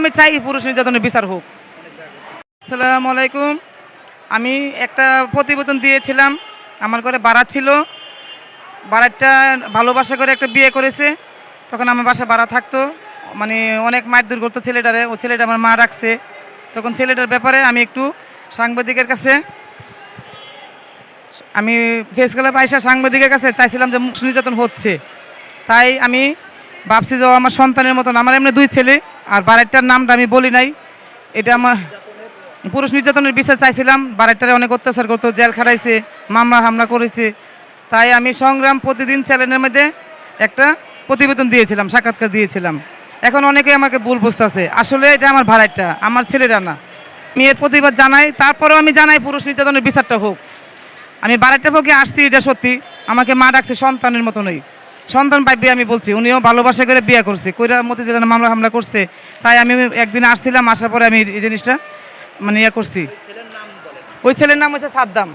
আমি চাই পুরুষ নির্যাতনের বিচার হোক। আসসালামু আলাইকুম। আমি একটা প্রতিবেদন দিয়েছিলাম। আমার ঘরে বাড়া ছিল। বাড়াটা ভালোবাসা করে একটা বিয়ে করেছে। তখন আমার বাসা বাড়া থাকতো। মানে অনেক মারধর করতো ছেলেটারে, ও ছেলেটা আমার মা রাখছে। তখন ছেলেটার ব্যাপারে আমি একটু সাংবাদিকের কাছে আমি ফেস ক্লাব আইসা সাংবাদিকের কাছে চাইছিলাম যে নির্যাতন হচ্ছে। তাই আমি ভাবছি যে আমার সন্তানের মতন। আমার এমনি দুই ছেলে। আর বাড়িটার নামটা আমি বলি নাই। এটা আমার পুরুষ নির্যাতনের বিষয় চাইছিলাম। বাড়িটারে অনেক অত্যাচার করতো, জেল খাটাইছে, মামলা হামলা করেছে। তাই আমি সংগ্রাম প্রতিদিন চ্যানেলের মধ্যে একটা প্রতিবেদন দিয়েছিলাম, সাক্ষাৎকার দিয়েছিলাম। এখন অনেকে আমাকে ভুল বুঝতেছে। আসলে এটা আমার ভাড়াটা আমার ছেলেরা না। আমি এর প্রতিবাদ জানাই, তারপরেও আমি জানাই পুরুষ নির্যাতনের বিচারটা হোক। আমি বাড়িটা পক্ষে আসছি, এটা সত্যি। আমাকে মা ডাকছে সন্তানের মতনই। সন্তান পাইবে আমি বলছি। উনিও ভালোবাসা করে বিয়ে করছে। কইরা মতিজিলানা মামলা হামলা করছে। তাই আমি একদিন আসছিলাম, আসার পরে আমি এই জিনিসটা মানে ইয়ে করছি। ওই ছেলের নাম হচ্ছে সাদ্দাম।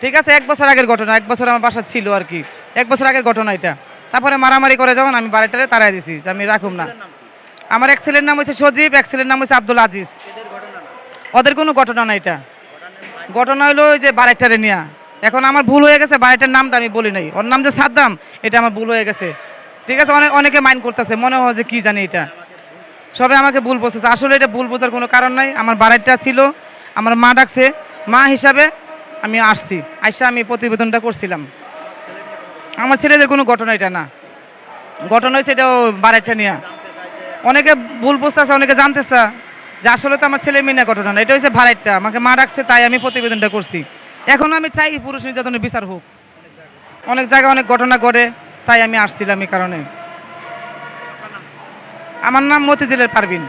ঠিক আছে, এক বছর আগের ঘটনা, এক বছর আমার বাসা ছিল আর কি। এক বছর আগের ঘটনা এটা। তারপরে মারামারি করে যখন আমি বাড়িটারে তাড়াই দিছি, যে আমি রাখুম না। আমার এক ছেলের নাম হচ্ছে সজীব, এক ছেলের নাম হচ্ছে আব্দুল আজিজ। ওদের কোনো ঘটনা না এটা। ঘটনা হলো ওই যে বাড়িটারে নিয়া। এখন আমার ভুল হয়ে গেছে, বাড়িটার নামটা আমি বলি নাই। ওর নাম যে সাদ্দাম, এটা আমার ভুল হয়ে গেছে। ঠিক আছে অনেক অনেকে মাইন্ড করতেছে, মনে হয় যে কি জানি এটা। সবে আমাকে ভুল বলতেছে আসলে এটা ভুল বোঝার কোনো কারণ নাই। আমার বাড়িটা ছিল, আমার মা ডাকছে, মা হিসাবে আমি আসছি। আইসা আমি প্রতিবেদনটা করছিলাম। আমার ছেলেদের কোনো ঘটনা এটা না। ঘটনা হয়েছে এটা বাড়িটা নিয়ে। অনেকে ভুল বুঝতেছে, অনেকে জানতেছে যে আসলে তো আমার ছেলে মেয়ে না ঘটনা না। এটা হচ্ছে ভাড়াইটা আমাকে মা ডাকছে, তাই আমি প্রতিবেদনটা করছি। এখন আমি চাই পুরুষ নির্যাতনের বিচার হোক। অনেক জায়গায় অনেক ঘটনা ঘটে, তাই আমি আসছিলাম এই কারণে। আমার নাম মতিঝিলের পারবিন